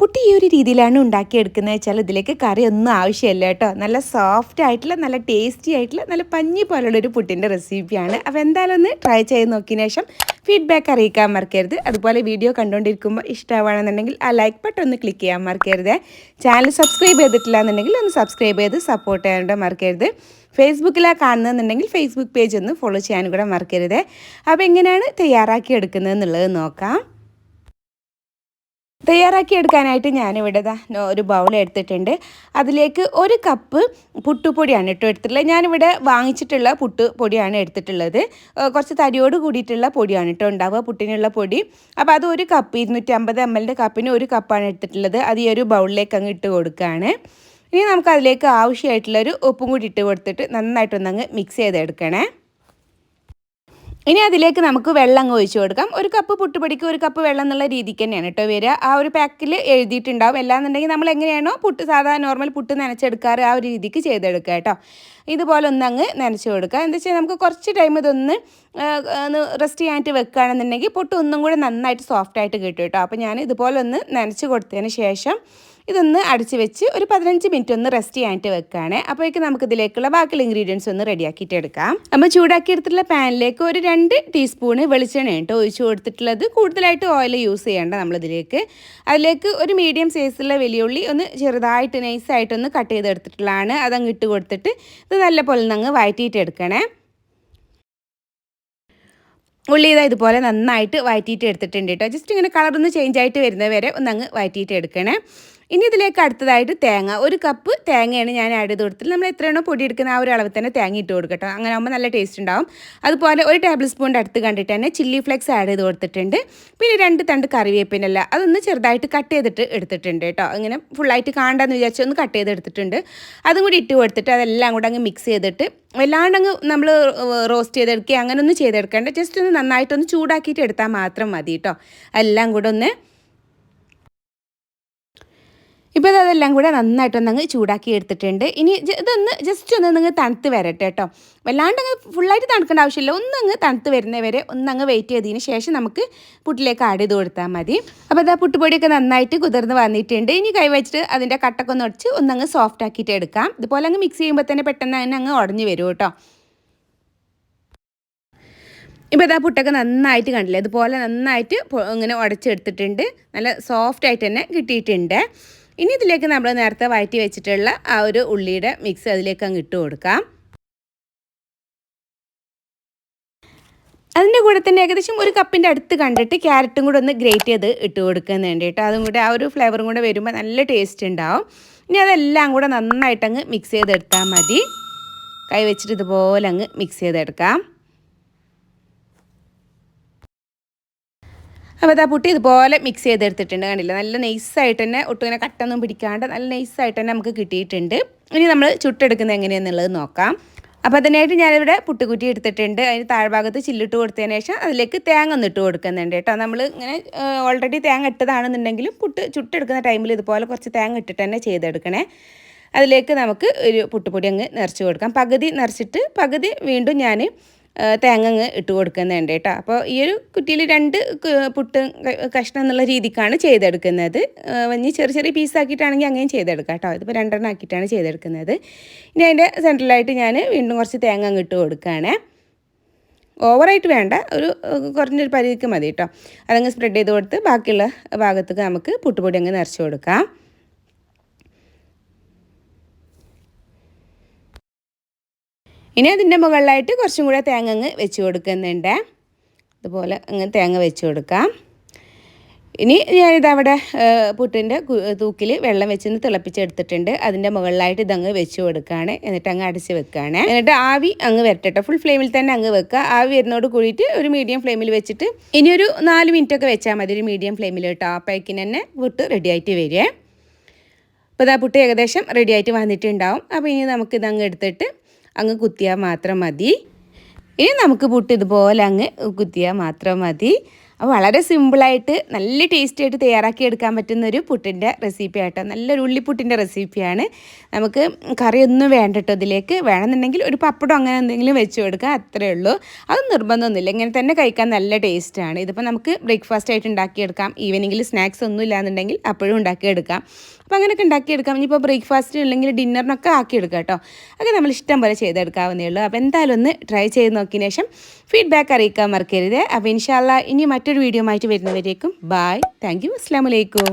പുട്ട് ഈ ഒരു രീതിയിലാണ് ഉണ്ടാക്കിയെടുക്കുന്നത് വെച്ചാൽ ഇതിലേക്ക് കറി ഒന്നും ആവശ്യമില്ല കേട്ടോ. നല്ല സോഫ്റ്റ് ആയിട്ടുള്ള നല്ല ടേസ്റ്റി ആയിട്ടുള്ള നല്ല പഞ്ഞി പോലുള്ളൊരു പുട്ടിന്റെ റെസിപ്പിയാണ് അപ്പോൾ എന്തായാലും ഒന്ന് ട്രൈ ചെയ്ത് നോക്കിയതിന് ശേഷം ഫീഡ്ബാക്ക് അറിയിക്കാൻ മറക്കരുത്. അതുപോലെ വീഡിയോ കണ്ടുകൊണ്ടിരിക്കുമ്പോൾ ഇഷ്ടമാണെന്നുണ്ടെങ്കിൽ ആ ലൈക്ക് ബട്ടൺ ഒന്ന് ക്ലിക്ക് ചെയ്യാൻ മറക്കരുത്. ചാനൽ സബ്സ്ക്രൈബ് ചെയ്തിട്ടില്ല എന്നുണ്ടെങ്കിൽ ഒന്ന് സബ്സ്ക്രൈബ് ചെയ്ത് സപ്പോർട്ട് ചെയ്യാനായിട്ട് മറക്കരുത്. ഫേസ്ബുക്കിലാണ് കാണുന്നതെന്നുണ്ടെങ്കിൽ ഫേസ്ബുക്ക് പേജ് ഒന്ന് ഫോളോ ചെയ്യാനും കൂടെ മറക്കരുത്. അപ്പോൾ എങ്ങനെയാണ് തയ്യാറാക്കി എടുക്കുന്നത് എന്നുള്ളത് നോക്കാം. തയ്യാറാക്കി എടുക്കാനായിട്ട് ഞാനിവിടെ ദാ ഒരു ബൗൾ എടുത്തിട്ടുണ്ട്. അതിലേക്ക് ഒരു കപ്പ് പുട്ടുപൊടിയാണ് ഇട്ടോ എടുത്തിട്ടുള്ളത്. ഞാനിവിടെ വാങ്ങിച്ചിട്ടുള്ള പുട്ടുപൊടിയാണ് എടുത്തിട്ടുള്ളത്. കുറച്ച് തരിയോട് കൂടിയിട്ടുള്ള പൊടിയാണ് കേട്ടോ ഉണ്ടാവുക പുട്ടിനുള്ള പൊടി. അപ്പോൾ അത് ഒരു കപ്പ് ഇരുന്നൂറ്റി അമ്പത് എം എല്ലിന്റെ കപ്പിന് ഒരു കപ്പാണ് എടുത്തിട്ടുള്ളത്. അത് ഈ ഒരു ബൗളിലേക്ക് അങ്ങ് ഇട്ട് കൊടുക്കുകയാണ്. ഇനി നമുക്ക് അതിലേക്ക് ആവശ്യമായിട്ടുള്ളൊരു ഉപ്പും കൂടി ഇട്ട് കൊടുത്തിട്ട് നന്നായിട്ടൊന്നങ്ങ് മിക്സ് ചെയ്തെടുക്കണേ. ഇനി അതിലേക്ക് നമുക്ക് വെള്ളം അങ്ങ് ഒഴിച്ചു കൊടുക്കാം. ഒരു കപ്പ് പുട്ടുപൊടിക്ക് ഒരു കപ്പ് വെള്ളം എന്നുള്ള രീതിക്ക് തന്നെയാണ് കേട്ടോ വരിക. ആ ഒരു പാക്കിൽ എഴുതിയിട്ടുണ്ടാവും. എല്ലാന്നുണ്ടെങ്കിൽ നമ്മൾ എങ്ങനെയാണോ പുട്ട് സാധാരണ നോർമൽ പുട്ട് നനച്ചെടുക്കാറ് ആ ഒരു രീതിക്ക് ചെയ്തെടുക്കുക കേട്ടോ ഇതുപോലെ ഒന്ന് അങ്ങ് നനച്ചു കൊടുക്കുക. എന്താ വെച്ചാൽ നമുക്ക് കുറച്ച് ടൈം ഇതൊന്ന് റെസ്റ്റ് ചെയ്യാനായിട്ട് വെക്കുകയാണെന്നുണ്ടെങ്കിൽ പുട്ട് ഒന്നും കൂടെ നന്നായിട്ട് സോഫ്റ്റായിട്ട് കിട്ടും കേട്ടോ അപ്പോൾ ഞാൻ ഇതുപോലെ ഒന്ന് നനച്ച് കൊടുത്തതിന് ശേഷം ഇതൊന്ന് അടച്ച് വെച്ച് ഒരു പതിനഞ്ച് മിനിറ്റ് ഒന്ന് റെസ്റ്റ് ചെയ്യാനായിട്ട് വെക്കുകയാണ്. അപ്പോഴേക്ക് നമുക്ക് ഇതിലേക്കുള്ള ബാക്കിയുള്ള ഇൻഗ്രീഡിയൻസ് ഒന്ന് റെഡിയാക്കിയിട്ട് എടുക്കാം. നമ്മൾ ചൂടാക്കിയെടുത്തിട്ടുള്ള പാനിലേക്ക് ഒരു രണ്ട് ടീസ്പൂണ് വെളിച്ചെണ്ണ കേട്ടോ ഒഴിച്ചു കൊടുത്തിട്ടുള്ളത്. കൂടുതലായിട്ട് ഓയിൽ യൂസ് ചെയ്യേണ്ട നമ്മളിതിലേക്ക്. അതിലേക്ക് ഒരു മീഡിയം സൈസുള്ള വലിയുള്ളി ഒന്ന് ചെറുതായിട്ട് നൈസായിട്ടൊന്ന് കട്ട് ചെയ്തെടുത്തിട്ടുള്ളതാണ്. അതങ്ങ് ഇട്ട് കൊടുത്തിട്ട് ഇത് നല്ല പോലെ അങ്ങ് വഴറ്റിയിട്ട് എടുക്കണേ. ഉള്ളി ഇതാ ഇതുപോലെ നന്നായിട്ട് വഴറ്റിയിട്ട് എടുത്തിട്ടുണ്ട് കേട്ടോ. ജസ്റ്റ് ഇങ്ങനെ കളറൊന്ന് ചേഞ്ച് ആയിട്ട് വരുന്നവരെ ഒന്നങ്ങ് വഴറ്റിയിട്ട് എടുക്കണേ. ഇനി ഇതിലേക്ക് അടുത്തതായിട്ട് തേങ്ങ. ഒരു കപ്പ് തേങ്ങയാണ് ഞാൻ ആഡ് ചെയ്ത് കൊടുത്തത്. നമ്മൾ എത്രയാണോ പൊടി എടുക്കുന്ന ആ ഒരു അളവ് തന്നെ തേങ്ങ ഇട്ട് കൊടുക്കട്ടോ അങ്ങനെ ആകുമ്പോൾ നല്ല ടേസ്റ്റ് ഉണ്ടാവും. അതുപോലെ ഒരു ടേബിൾ സ്പൂണിന്റെ അടുത്ത് കണ്ടിട്ട് തന്നെ ചില്ലി ഫ്ലേക്സ് ആഡ് ചെയ്ത് കൊടുത്തിട്ടുണ്ട്. പിന്നെ രണ്ട് തണ്ട് കറിവേപ്പിനല്ല അതൊന്ന് ചെറുതായിട്ട് കട്ട് ചെയ്തിട്ട് എടുത്തിട്ടുണ്ട് കേട്ടോ അങ്ങനെ ഫുള്ളായിട്ട് കാണണ്ടെന്ന് വിചാരിച്ച് ഒന്ന് കട്ട് ചെയ്ത് എടുത്തിട്ടുണ്ട്. അതും കൂടി ഇട്ട് കൊടുത്തിട്ട് അതെല്ലാം കൂടെ അങ്ങ് മിക്സ് ചെയ്തിട്ട് വല്ലാണ്ട് അങ്ങ് നമ്മൾ റോസ്റ്റ് ചെയ്തെടുക്കുക അങ്ങനെ ഒന്നും ചെയ്തെടുക്കേണ്ട. ജസ്റ്റ് ഒന്ന് നന്നായിട്ടൊന്ന് ചൂടാക്കിയിട്ട് എടുത്താൽ മാത്രം മതി കേട്ടോ എല്ലാം കൂടെ ഒന്ന് ഇപ്പോൾ അതെല്ലാം കൂടെ നന്നായിട്ടൊന്നങ്ങ് ചൂടാക്കി എടുത്തിട്ടുണ്ട്. ഇനി ഇതൊന്ന് ജസ്റ്റ് ഒന്ന് നിങ്ങൾ തണുത്ത് വരട്ടെ കേട്ടോ. വല്ലാണ്ട് അങ്ങ് ഫുള്ളായിട്ട് തണുക്കേണ്ട ആവശ്യമില്ല. ഒന്ന് അങ്ങ് തണുത്ത് വരുന്നവരെ ഒന്ന് അങ്ങ് വെയിറ്റ് ചെയ്തതിന് ശേഷം നമുക്ക് പുട്ടിലേക്ക് ആഡ് ചെയ്ത് കൊടുത്താൽ മതി. അപ്പോൾ ഇതാ പുട്ടുപൊടിയൊക്കെ നന്നായിട്ട് കുതിർന്ന് വന്നിട്ടുണ്ട്. ഇനി കൈവച്ചിട്ട് അതിന്റെ കട്ടൊക്കെ ഒന്ന് ഒടിച്ച് ഒന്നങ്ങ് സോഫ്റ്റ് ആക്കിയിട്ട് എടുക്കാം. ഇതുപോലെ അങ്ങ് മിക്സ് ചെയ്യുമ്പോൾ തന്നെ പെട്ടെന്ന് തന്നെ അങ്ങ് ഉടഞ്ഞു വരും കേട്ടോ. ഇപ്പോൾ ഇതാ പുട്ടൊക്കെ നന്നായിട്ട് കണ്ടില്ലേ? ഇതുപോലെ നന്നായിട്ട് ഇങ്ങനെ ഉടച്ചെടുത്തിട്ടുണ്ട് നല്ല സോഫ്റ്റ് ആയിട്ട് തന്നെ കിട്ടിയിട്ടുണ്ട്. ഇനി ഇതിലേക്ക് നമ്മൾ നേരത്തെ വഴറ്റി വെച്ചിട്ടുള്ള ആ ഒരു ഉള്ളിയുടെ മിക്സ് അതിലേക്ക് അങ്ങ് ഇട്ട് കൊടുക്കാം. അതിന്റെ കൂടെ തന്നെ ഏകദേശം ഒരു കപ്പിന്റെ അടുത്ത് കണ്ടിട്ട് ക്യാരറ്റും കൂടെ ഒന്ന് ഗ്രേറ്റ് ചെയ്ത് ഇട്ട് കൊടുക്കുന്നുണ്ട് കേട്ടോ. അതും കൂടെ ആ ഒരു ഫ്ലേവറും കൂടെ വരുമ്പോൾ നല്ല ടേസ്റ്റ് ഉണ്ടാവും. ഇനി അതെല്ലാം കൂടെ നന്നായിട്ടങ്ങ് മിക്സ് ചെയ്തെടുത്താൽ മതി. കൈ വെച്ചിട്ട് ഇതുപോലെ അങ്ങ് മിക്സ് ചെയ്തെടുക്കാം. അപ്പോൾ അതാ പുട്ടി ഇതുപോലെ മിക്സ് ചെയ്തെടുത്തിട്ടുണ്ട്. കണ്ടില്ല? നല്ല നൈസായിട്ട് തന്നെ ഒട്ടും ഇങ്ങനെ കട്ടൊന്നും പിടിക്കാണ്ട് നല്ല നൈസായിട്ട് തന്നെ നമുക്ക് കിട്ടിയിട്ടുണ്ട്. ഇനി നമ്മൾ ചുട്ടെടുക്കുന്നത് എങ്ങനെയാണെന്നുള്ളത് നോക്കാം. അപ്പോൾ അതിനായിട്ട് ഞാനിവിടെ പുട്ടുകുറ്റി എടുത്തിട്ടുണ്ട്. അതിന് താഴ്ഭാഗത്ത് ചില്ലിട്ട് കൊടുത്തതിന് ശേഷം അതിലേക്ക് തേങ്ങ ഒന്ന് ഇട്ട് കൊടുക്കുന്നുണ്ട് കേട്ടോ. നമ്മൾ ഇങ്ങനെ ഓൾറെഡി തേങ്ങ ഇട്ടതാണെന്നുണ്ടെങ്കിലും പുട്ട് ചുട്ടെടുക്കുന്ന ടൈമിൽ ഇതുപോലെ കുറച്ച് തേങ്ങ ഇട്ടിട്ട് തന്നെ ചെയ്തെടുക്കണേ. അതിലേക്ക് നമുക്ക് ഒരു പുട്ടുപൊടി അങ്ങ് നിറച്ച് കൊടുക്കാം. പകുതി നിറച്ചിട്ട് പകുതി വീണ്ടും ഞാൻ തേങ്ങ ഇട്ട് കൊടുക്കുന്നുണ്ട് കേട്ടോ. അപ്പോൾ ഈ ഒരു കുറ്റിയിൽ രണ്ട് പുട്ട് കഷ്ണം എന്നുള്ള രീതിക്കാണ് ചെയ്തെടുക്കുന്നത്. വഞ്ഞി ചെറിയ ചെറിയ പീസാക്കിയിട്ടാണെങ്കിൽ അങ്ങനെയും ചെയ്തെടുക്കാം കേട്ടോ. ഇതിപ്പോൾ രണ്ടെണ്ണം ആക്കിയിട്ടാണ് ചെയ്തെടുക്കുന്നത്. ഇനി അതിന്റെ സെൻട്രലായിട്ട് ഞാൻ വീണ്ടും കുറച്ച് തേങ്ങ അങ്ങ് ഇട്ട് കൊടുക്കുകയാണ്. ഓവറായിട്ട് വേണ്ട ഒരു കുറഞ്ഞൊരു പരിധിക്ക് മതി കേട്ടോ. അതങ്ങ് സ്പ്രെഡ് ചെയ്ത് കൊടുത്ത് ബാക്കിയുള്ള ഭാഗത്തേക്ക് നമുക്ക് പുട്ടുപൊടി അങ്ങ് നിറച്ച് കൊടുക്കാം. ഇനി അതിന്റെ മുകളിലായിട്ട് കുറച്ചും കൂടെ തേങ്ങ അങ്ങ് വെച്ച് കൊടുക്കുന്നുണ്ട്. അതുപോലെ അങ്ങ് തേങ്ങ വെച്ച് കൊടുക്കാം. ഇനി ഞാനിതവിടെ പുട്ടിന്റെ തൂക്കിൽ വെള്ളം വെച്ച് തിളപ്പിച്ചെടുത്തിട്ടുണ്ട്. അതിന്റെ മുകളിലായിട്ട് ഇതങ്ങ് വെച്ച് കൊടുക്കുകയാണ് എന്നിട്ട് അങ്ങ് അടച്ച് വെക്കുകയാണ് എന്നിട്ട് ആവി അങ്ങ് വരട്ടെ ഫുൾ ഫ്ലെയിമിൽ തന്നെ അങ്ങ് വെക്കുക. ആവി വരുന്നതോട് കൂടിയിട്ട് ഒരു മീഡിയം ഫ്ലെയിമിൽ വെച്ചിട്ട് ഇനി ഒരു നാല് മിനിറ്റ് ഒക്കെ വെച്ചാൽ മതി. ഒരു മീഡിയം ഫ്ലെയിമിൽ കേട്ടോ. അപ്പോഴേക്കിന് തന്നെ പുട്ട് റെഡിയായിട്ട് വരിക അപ്പോൾ ഇതാ പുട്ട് ഏകദേശം റെഡിയായിട്ട് വന്നിട്ടുണ്ടാവും. അപ്പോൾ ഇനി നമുക്കിതങ്ങ് എടുത്തിട്ട് അങ്ങ് കുത്തിയാൽ മാത്രം മതി. ഇനി നമുക്ക് പുട്ട് ഇതുപോലെ അങ്ങ് കുത്തിയാൽ മാത്രം മതി. അപ്പോൾ വളരെ സിമ്പിളായിട്ട് നല്ല ടേസ്റ്റി ആയിട്ട് തയ്യാറാക്കി എടുക്കാൻ പറ്റുന്ന ഒരു പുട്ടിന്റെ റെസിപ്പി ആട്ടോ. നല്ലൊരു ഉള്ളിപ്പുട്ടിന്റെ റെസിപ്പിയാണ് നമുക്ക് കറിയൊന്നും വേണ്ട കേട്ടോ ഇതിലേക്ക്. വേണമെന്നുണ്ടെങ്കിൽ ഒരു പപ്പടം അങ്ങനെ എന്തെങ്കിലും വെച്ച് കൊടുക്കുക അത്രയേ ഉള്ളൂ. അത് നിർബന്ധമൊന്നുമില്ല. ഇങ്ങനെ തന്നെ കഴിക്കാൻ നല്ല ടേസ്റ്റാണ് ഇതിപ്പോൾ നമുക്ക് ബ്രേക്ക്ഫാസ്റ്റ് ആയിട്ട് ഉണ്ടാക്കിയെടുക്കാം. ഈവനിങ്ങിൽ സ്നാക്സ് ഒന്നും ഇല്ലാന്നുണ്ടെങ്കിൽ അപ്പോഴും ഉണ്ടാക്കിയെടുക്കാം. അപ്പോൾ അങ്ങനെയൊക്കെ ഉണ്ടാക്കിയെടുക്കാം. ഇനിയിപ്പോൾ ബ്രേക്ക്ഫാസ്റ്റ് അല്ലെങ്കിൽ ഡിന്നറിനൊക്കെ ആക്കിയെടുക്കാം കേട്ടോ. അതൊക്കെ നമ്മൾ ഇഷ്ടം പോലെ ചെയ്തെടുക്കാവുന്നേ ഉള്ളൂ. അപ്പോൾ എന്തായാലും ഒന്ന് ട്രൈ ചെയ്ത് നോക്കിയതിന് ശേഷം ഫീഡ്ബാക്ക് അറിയിക്കാൻ മറക്കരുത്. അപ്പോൾ ഇൻഷാല്ല ഇനി മറ്റൊരു വീഡിയോ ആയിട്ട് വരുന്നവരേക്കും ബായ് താങ്ക് യു അസ്ലാമലൈക്കും